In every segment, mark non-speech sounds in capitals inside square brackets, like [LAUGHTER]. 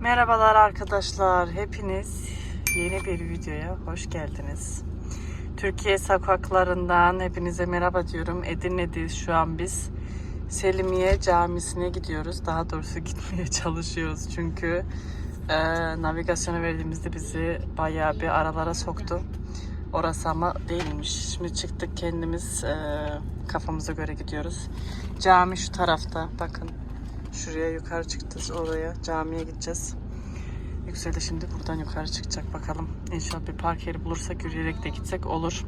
Merhabalar arkadaşlar. Hepiniz yeni bir videoya hoş geldiniz. Türkiye sokaklarından hepinize merhaba diyorum. Edirne'deyiz şu an biz. Selimiye Camisi'ne gidiyoruz. Daha doğrusu [LAUGHS] gitmeye çalışıyoruz. Çünkü e, navigasyona verdiğimizde bizi bayağı bir aralara soktu. Orası ama değilmiş. Şimdi çıktık kendimiz e, kafamıza göre gidiyoruz. Cami şu tarafta. Bakın Şuraya yukarı çıkacağız oraya camiye gideceğiz. Yüksel de şimdi buradan yukarı çıkacak bakalım. İnşallah bir park yeri bulursak yürüyerek de gitsek olur.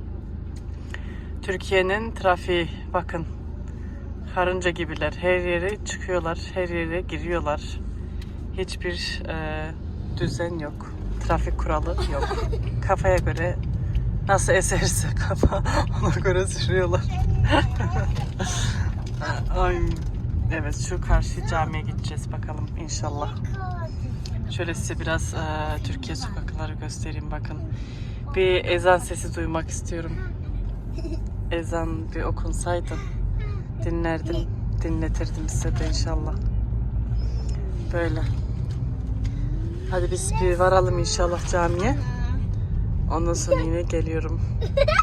Türkiye'nin trafiği bakın. Karınca gibiler. Her yere çıkıyorlar. Her yere giriyorlar. Hiçbir e, düzen yok. Trafik kuralı yok. [LAUGHS] Kafaya göre nasıl eserse kafa [LAUGHS] ona göre sürüyorlar. [LAUGHS] Ay. Evet şu karşı camiye gideceğiz bakalım inşallah. Şöyle size biraz e, Türkiye sokakları göstereyim bakın. Bir ezan sesi duymak istiyorum. Ezan bir okunsaydı dinlerdim, dinletirdim size de inşallah. Böyle. Hadi biz bir varalım inşallah camiye. Ondan sonra yine geliyorum. [LAUGHS]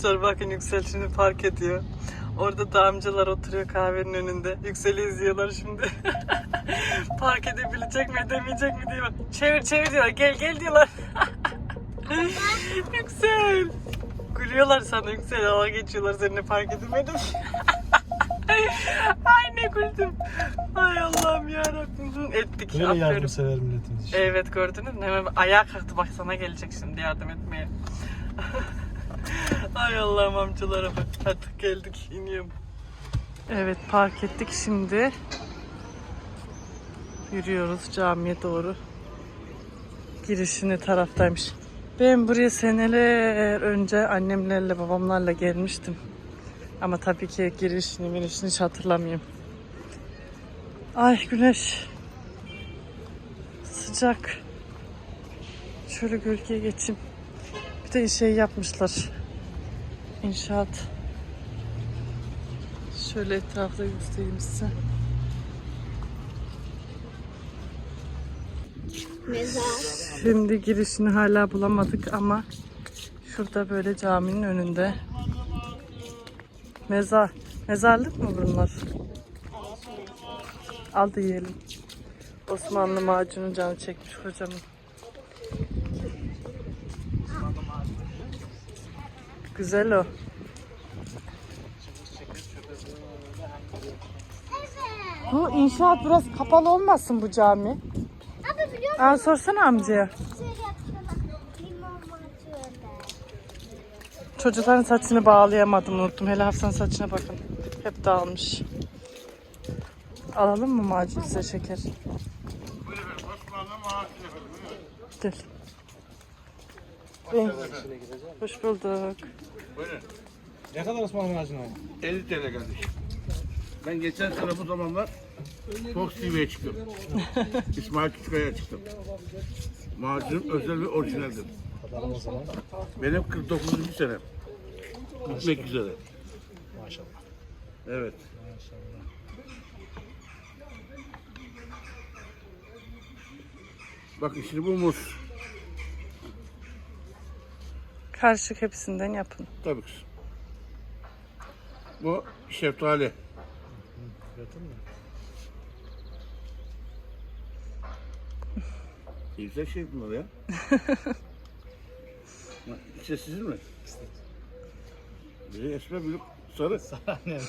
Arkadaşlar bakın Yüksel şimdi park ediyor. Orada da amcalar oturuyor kahvenin önünde. Yüksel'i izliyorlar şimdi. [LAUGHS] park edebilecek mi edemeyecek mi bak. Çevir çevir diyorlar. Gel gel diyorlar. [LAUGHS] Yüksel. Gülüyorlar sana Yüksel. Hava geçiyorlar seninle park edemedim. [LAUGHS] Ay ne güldüm. Ay Allah'ım yarabbim. Ettik. Böyle aferin. yardımsever milletimiz işte. Evet gördünüz mü? Hemen ayağa kalktı bak sana gelecek şimdi yardım etmeye. Ay Allah'ım amcalara bak. Hadi geldik iniyorum. Evet park ettik şimdi. Yürüyoruz camiye doğru. Girişi ne taraftaymış. Ben buraya seneler önce annemlerle babamlarla gelmiştim. Ama tabii ki girişini minişini hiç hatırlamıyorum. Ay güneş. Sıcak. Şöyle gölgeye geçeyim. Bir de şey yapmışlar. İnşaat. Şöyle etrafta göstereyim size. Şimdi girişini hala bulamadık ama şurada böyle caminin önünde mezar. Mezarlık mı bunlar? Al da yiyelim. Osmanlı macunu canı çekmiş kocamın. Güzel o. Bu inşaat biraz kapalı olmasın bu cami? Abi biliyor musun? Aa, sorsana amcaya. Şöyle. Çocukların saçını bağlayamadım unuttum. Hele Hafsa'nın saçına bakın. Hep dağılmış. Alalım mı macun size şeker? Gel. Ben- Hoş bulduk. Ne kadar Osmanlı ağacına? 50 TL kardeşim. Ben geçen sene bu zamanlar Fox TV'ye çıktım. [LAUGHS] İsmail Küçükkaya'ya çıktım. Macunum özel ve orijinaldir. Benim 49. senem. Gitmek üzere. Maşallah. Evet. Maşallah. Bakın şimdi bu muz. Karışık hepsinden yapın. Tabii kızım. Bu şeftali. Gördün mü? Güzel şey bunlar ya. [LAUGHS] İşte sizin mi? Biri esmer, biri sarı. Aynen.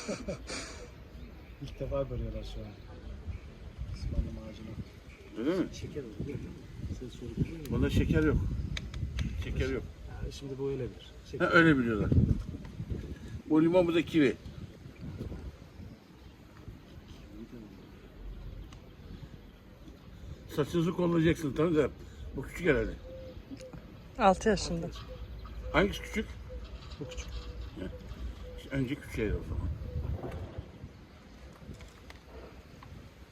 İlk defa görüyorlar şu an. Osmanlı macunu. Öyle mi? Şeker olur? Siz çocuk Bunda şeker yok. Şeker yok. Şimdi bu öyledir. Ha, Şeker. öyle biliyorlar. Bu limon bu da kivi. Saçınızı kollayacaksınız de. Bu küçük herhalde. 6 yaşında. Hangisi küçük? Bu küçük. Önce küçüğe o zaman.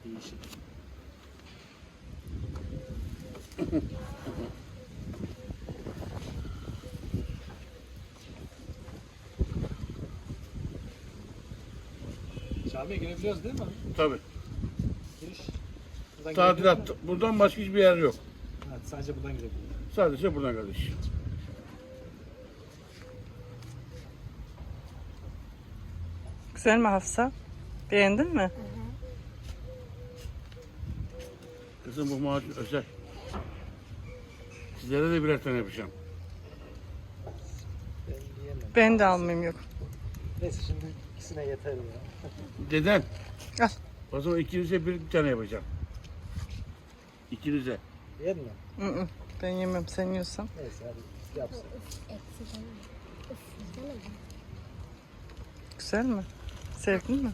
Değişik. [LAUGHS] Camiye girebiliyoruz değil mi? Tabii. Giriş. Buradan Tadilat. Buradan başka hiçbir yer yok. Evet, sadece buradan girebiliyor. Sadece buradan kardeş. Güzel mi Hafsa? Beğendin mi? Kızım bu macun özel. Sizlere de birer tane yapacağım. Ben yiyemem. Ben de almayayım yok. Neyse şimdi ikisine yeter ya. [LAUGHS] Deden. Al. O zaman ikinize bir tane yapacağım. İkinize. Yer mi? Hı hı. Ben yemem sen yiyorsan. Neyse hadi yapsın. Güzel mi? Sevdin mi?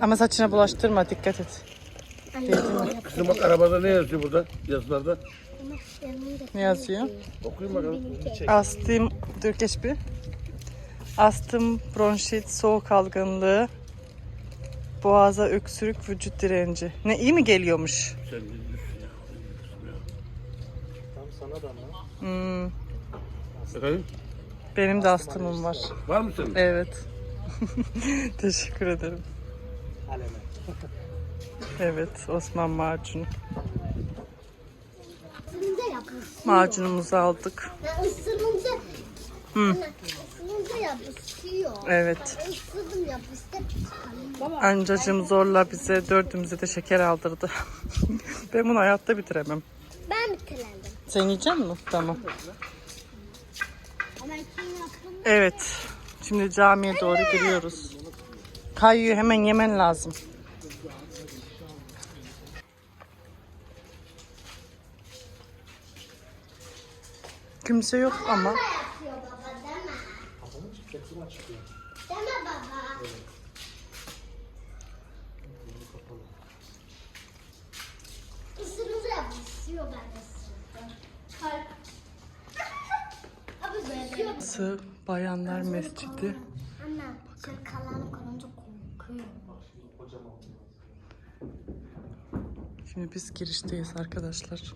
Ama saçına bulaştırma dikkat et. Kızım bak arabada ne yazıyor burada yazılarda? Ne yazıyor? Okuyun bakalım. Astım, dur geç bir. Astım, bronşit, soğuk algınlığı, boğaza öksürük, vücut direnci. Ne iyi mi geliyormuş? Sen ya? Tam sana da mı? Hmm, Efendim? benim de astımım var. Var mı senin? Evet. [LAUGHS] Teşekkür ederim. Aleme. Evet, Osman macunu. Isırınca. Macunumuzu aldık. Ya ısırınca... Hı. Yapışıyor. Evet. Ben ısırdım yapıştı. Ancacığım zorla bize dördümüze de şeker aldırdı. [LAUGHS] ben bunu hayatta bitiremem. Ben bitirendim. Sen yiyecek misin? Tamam. Evet. Şimdi camiye doğru giriyoruz. Kayıyı hemen yemen lazım. Kimse yok ama. Kalp. Abi ısırıyor. Burası Bayanlar Mescidi. Anne sen kalanı konunca korkuyor. Şimdi biz girişteyiz arkadaşlar.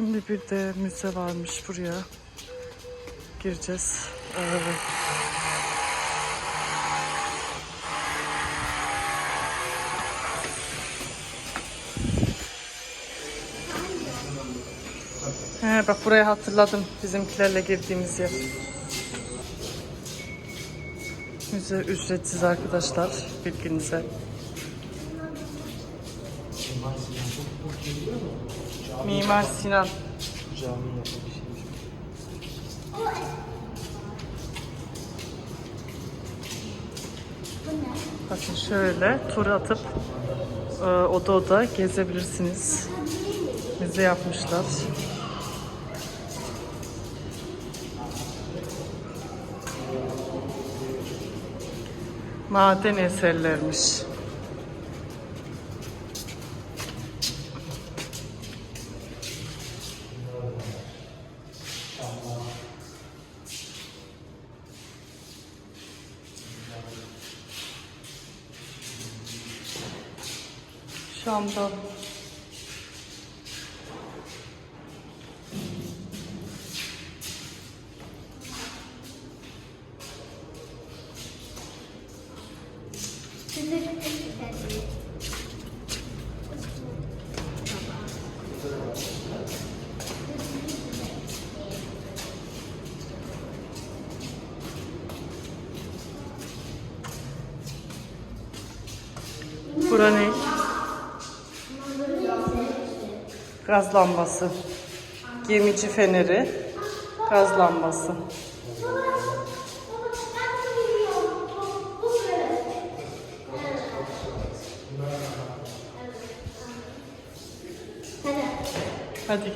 Şimdi bir de müze varmış buraya. Gireceğiz. Ee, He, bak burayı hatırladım. Bizimkilerle girdiğimiz yer. Müze ücretsiz arkadaşlar. Bilginize. Mimar Sinan. Cami yapıyor bir şey. Bakın şöyle tur atıp e, oda oda gezebilirsiniz. Müze yapmışlar. Maden eserlermiş. Şam'da Şimdi çok güzel. Bura ne? Gaz lambası. Gemici feneri. Gaz lambası. Baba, ben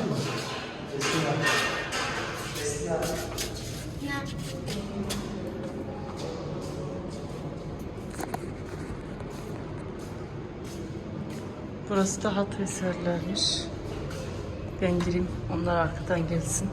bunu. Hadi. Hadi Burası da hat eserlermiş. Ben gireyim. Onlar arkadan gelsin.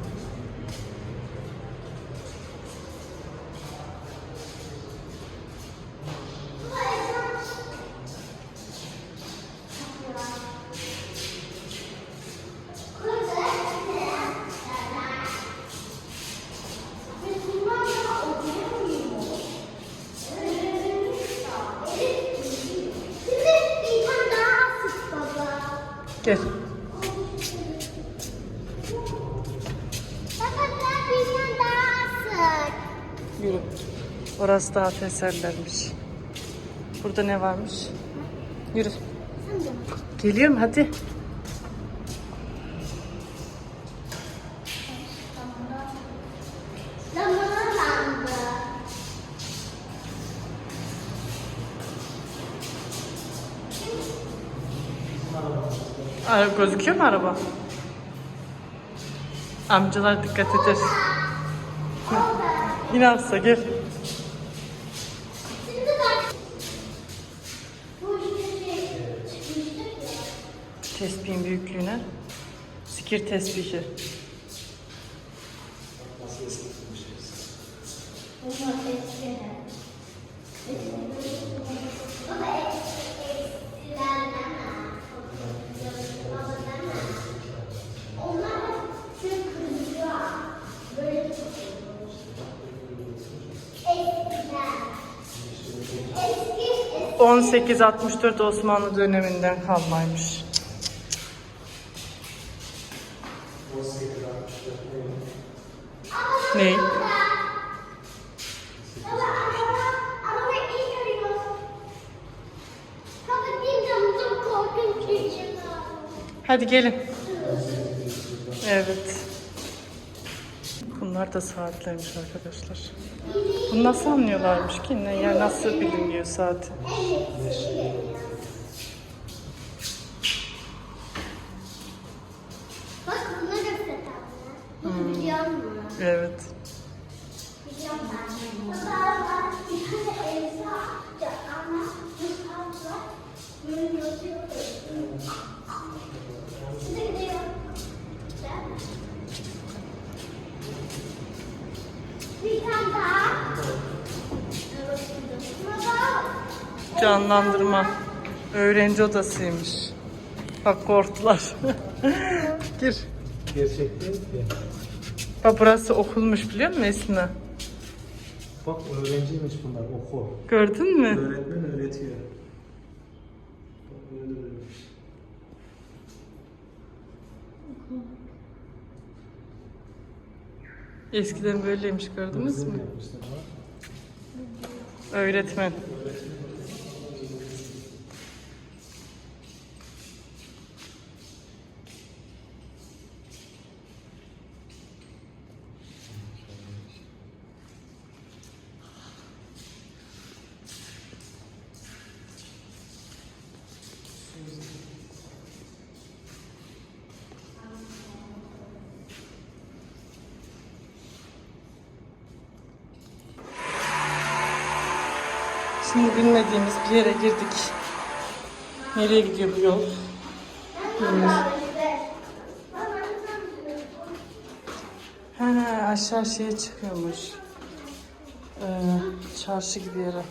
Yürü. Orası da hat eserlermiş. Burada ne varmış? Yürü. Geliyorum hadi. Gözüküyor mu araba? Amcalar dikkat eder. Yine Hafsa gel. Şimdi bak. Bu işte çıkmıştık ya. Tespihin büyüklüğüne. Sikir tesbihi. Bunlar 1864 Osmanlı döneminden kalmaymış. Ne? Baba araba, araba Bunlar da saatlermiş arkadaşlar. Bunu nasıl anlıyorlarmış ki? Ne, yani nasıl biliniyor saat? Canlandırma. Öğrenci odasıymış. Bak korktular. [LAUGHS] Gir. Gerçek değil ki. Bak burası okulmuş biliyor musun Esna? Bak öğrenciymiş bunlar oku. Gördün mü? Öğretmen öğretiyor. Bak böyle. Eskiden böyleymiş gördünüz mü? ha. Öğretmen. Şimdi bilmediğimiz bir yere girdik. Nereye gidiyor bu yol? Ha, aşağı şeye çıkıyormuş. Ee, çarşı gibi yere.